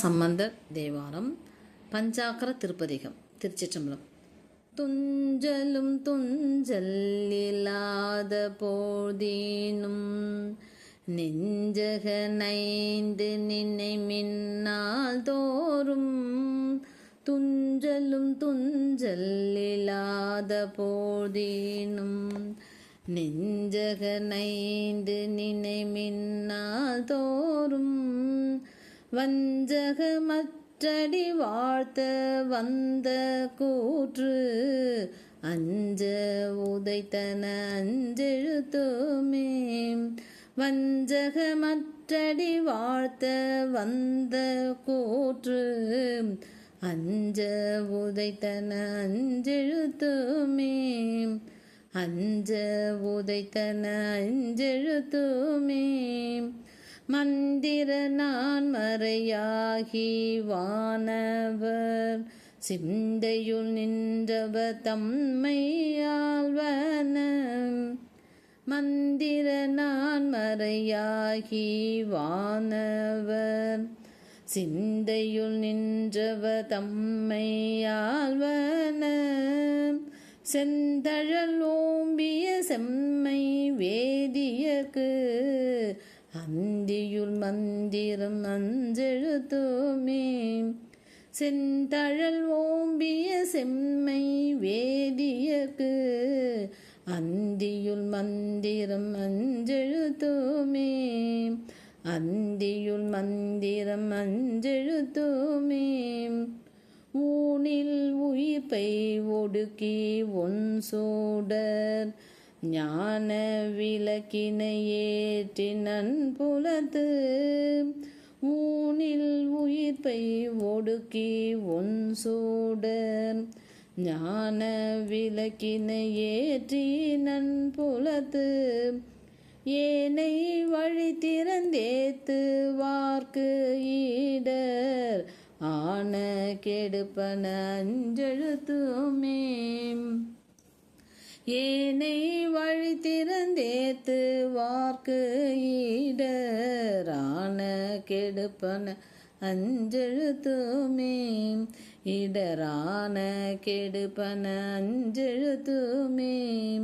சம்பந்த தேவாரம் பஞ்சாக்கர திருப்பதிகம் திருச்சிற்றம்பலம். துஞ்சலும் துஞ்சல் இல்லாத போதீனும் நெஞ்சக நைந்து நினை மின்னால் தோறும் துஞ்சலும் துஞ்சல் இல்லாத போதீனும் நெஞ்சக நைந்து நினை மின்னால் தோறும் வஞ்சகமற்றடி வாழ்த்த வந்த கூற்று அஞ்ச உதைத்தன அஞ்செழுத்துமே. வஞ்சகமற்றடி வாழ்த்த வந்த கூற்று அஞ்ச உதைத்தன அஞ்செழுத்துமே. அஞ்ச உதைத்தன அஞ்செழுத்துமே. மந்திர நான் மறையாகி வானவர் சிந்தையுள் நின்றவர் தம்மையாழ்வன மந்திர நான் மறையாகி வானவர் சிந்தையுள் நின்றவர் தம்மையாழ்வன செந்தழல் ஓம்பிய செம்மை வேதியக்கு அந்தியுள் மந்திரம் அஞ்செழுத்துமே செந்தழல் ஓம்பிய செம்மை வேதியக்கு அந்தியுள் மந்திரம் அஞ்செழுத்துமே அந்தியுள் மந்திரம் அஞ்செழுத்துமே ஊனில் உயிர்ப்பை ஒடுக்கி ஒன் சோடர் ஞான விளக்கினை ஏற்றி நன்புலத்து. ஊனில் உயிர்ப்பை ஒடுக்கி ஒன் சூட ஞான விளக்கினை ஏற்றி நன்புலத்து. ஏனை வழி திறந்தேத்து வார்க்கு ஈடர். ஆன கெடுப்பன அஞ்செழுத்துமே. ஏனை வழி திறந்தேத்து வார்க்கு ஈடரான கெடுப்பன அஞ்செழுத்துமே. இடரான கெடுப்பன அஞ்செழுத்துமே.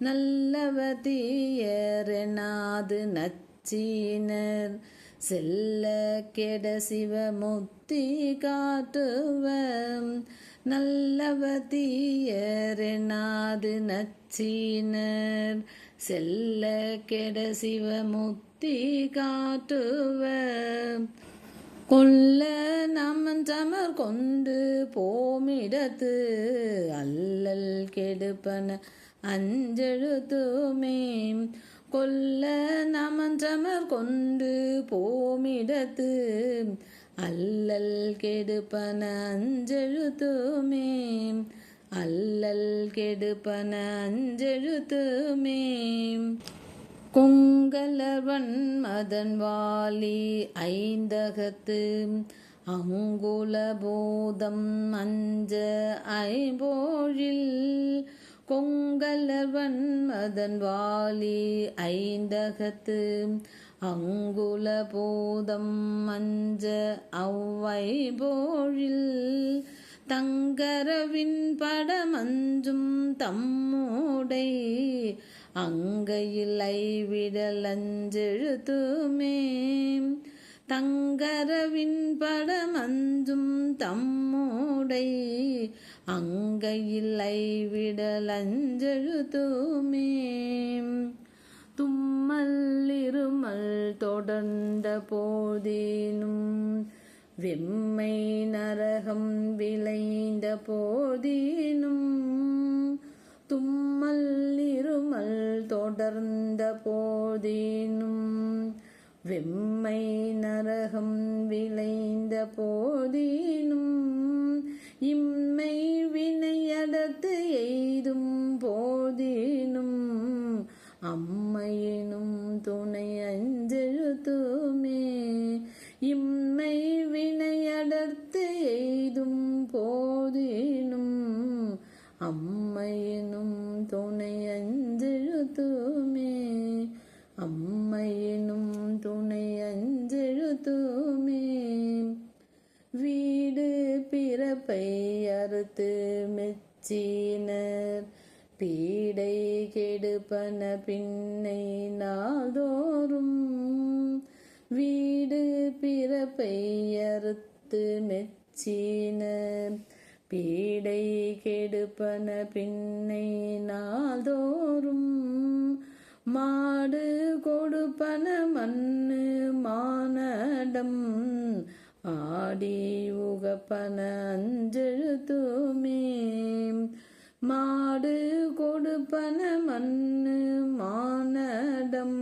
நல்லவ தீயரெனாது நச்சினர். செல்ல கெட சிவமுத்தி காட்டுவம். நல்லவ தீயரெனாது நச்சீனர். செல்ல கெட சிவமுத்தி காட்டுவம். கொல்ல நமன் சமர் கொண்டு போமிடத்து அல்லல் கெடுப்பன அஞ்செழுத்துமே. கொல்ல நமஞ்சமர் கொண்டு போமிடத்து அல்லல் கெடுப்பன அஞ்செழுத்துமே. அல்லல் கெடுப்பன அஞ்செழுத்துமே. கொங்கலவன் மதன் வாலி ஐந்தகத்து அங்குல போதம் அஞ்ச ஐம்போழில் கொங்கலவன் மதன் வாலி ஐந்தகத்து. அங்குல போதம் மஞ்ச அவ்வை போழில் தங்கரவின் படமஞ்சும் தம்மோடை. அங்கையில் விடலஞ்செழுத்துமே தங்கரவின் படமஞ்சும் தம்மோடை. அங்கையில் ஐவிடலஞ்செழுத்துமே தும்மல் இருமல் தொடர்ந்த போதேனும் வெம்மை நரகம் விளைந்த போதீனும் தும்மல் இருமல் தொடர்ந்த போதீனும் வெம்மை நரகம் விளைந்த போதீனும் அம்மையினும் துணை அஞ்செழுத்துமே. அம்மையினும் துணை அஞ்செழுத்துமே. பிறப்பை அறுத்து மெச்சினர். பீடை கெடுப்பன பின்னை நாள்தோறும். வீடு பிறப்பை அறுத்து மெச்சினர். பீடை கெடுப்பன பின்னை நாள்தோறும். மாடு கொடுப்பன மண்ணு மானடம். ஆடி உகப்பன அஞ்செழுத்துமே மாடு கொடுப்பன மண்ணு மானடம்.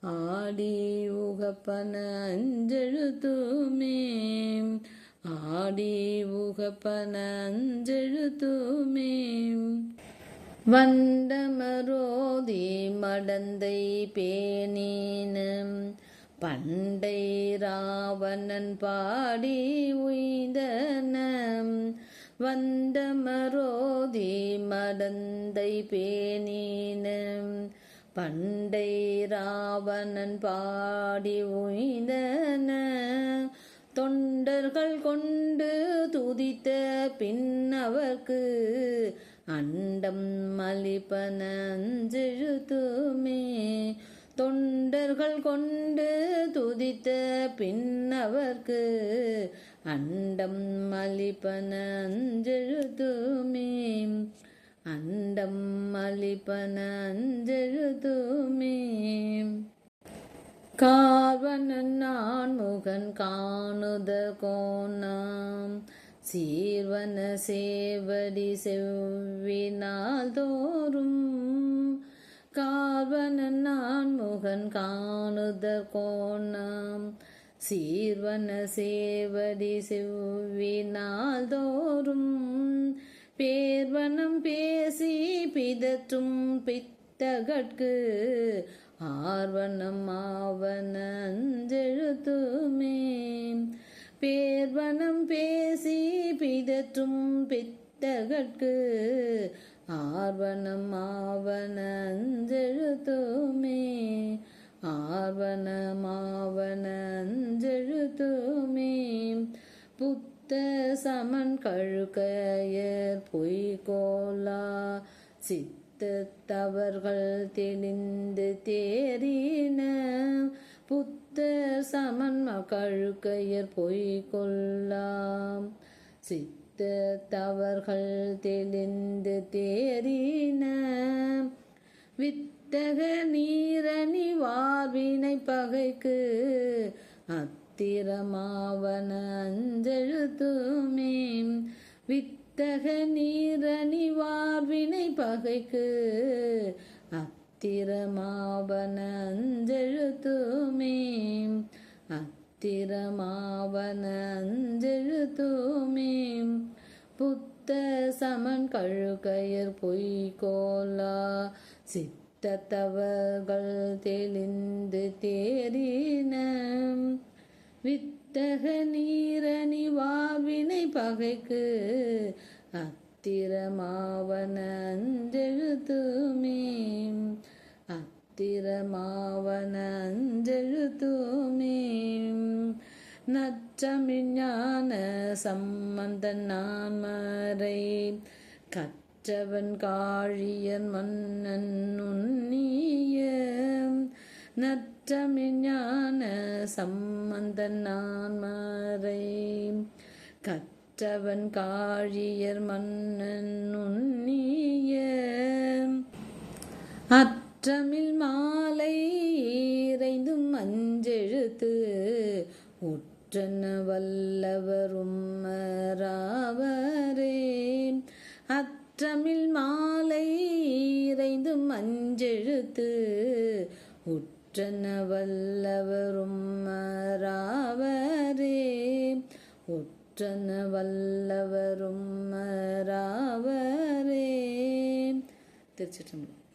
ஆடி உகப்பன அஞ்செழுத்துமே ஆடி உகப்பன அஞ்செழுத்துமே வண்டமரோதி மடந்தை பேணினம் பண்டை ராவணன் பாடி உய்தனம் வந்தமரோதி மடந்தை பேணினம் பண்டை ராவணன் பாடி உய்தன தொண்டர்கள் கொண்டு துதித்த பின்னவர்க்கு அண்டம் மலிப்பன அஞ்செழுத்துமே தொண்டர்கள் கொண்டு துதித்த பின்னவர்க்கு அண்டம் மலிப்பன அஞ்செழுத்துமே அண்டம் மலிப்பன அஞ்செழுத்துமே காவனன் நான் முகன் காணுத கோணாம். சீர்வன சேவடி செவ்வினால் தோறும். காவனன் நான் முகன் காணுத கோணாம். சீர்வன சேவடி செவ்வினால் தோறும். பேர்வனம் பேசி பிதற்றும் பித்தகட்கு. ஆர்வனம் ஆவன அஞ்செழுத்துமே பேர்வனம் பேசி பிதற்றும் பித்தகற்கு ஆர்வனம் ஆவன அஞ்செழுத்துமே ஆர்வனமாவன அஞ்செழுத்துமே புத்த சமன் கழுக்கையர் பொய்கோலா சித்த சித்தத்தவர்கள் தெளிந்து தேறின. புத்த சமன் கழுக்கையர் பொய் கொல்லாம் சித்தத்தவர்கள் தெளிந்து தேறின. வித்தக நீரணி வார்வினை பகைக்கு அத்திரமாவன அஞ்செழுத்துமே. வித்தக நீரணி வார்வினை பகைக்கு அத்திரமாவன அஞ்செழுத்துமே அத்திரமாவன அஞ்செழுத்துமே புத்த சமன் கழுகையர் பொய்கோலா. சித்தத்தவர்கள் தெளிந்து தேறின. வித் நீரணி வாவினை பகைக்கு அத்திரமாவன அஞ்செழுத்துமே. அத்திரமாவன அஞ்செழுத்துமே. நற்றமிஞான சம்பந்த நான் மறை கற்றவன் காழியன் மன்னன் உன்னிய கற்றமிஞான சம்பந்தன் நான் மறை கற்றவன் காழியர் மன்னன் உன்னிய. அற்றமில் மாலை இறைந்தும் அஞ்செழுத்து உற்றன வல்லவரும் மறாவரே அற்றமில் மாலை இறைந்தும் அஞ்செழுத்து உற்றன வல்லவரும் மறாவரே உற்றன வல்லவரும் மறாவரே திருச்சிற்றம்பலம்.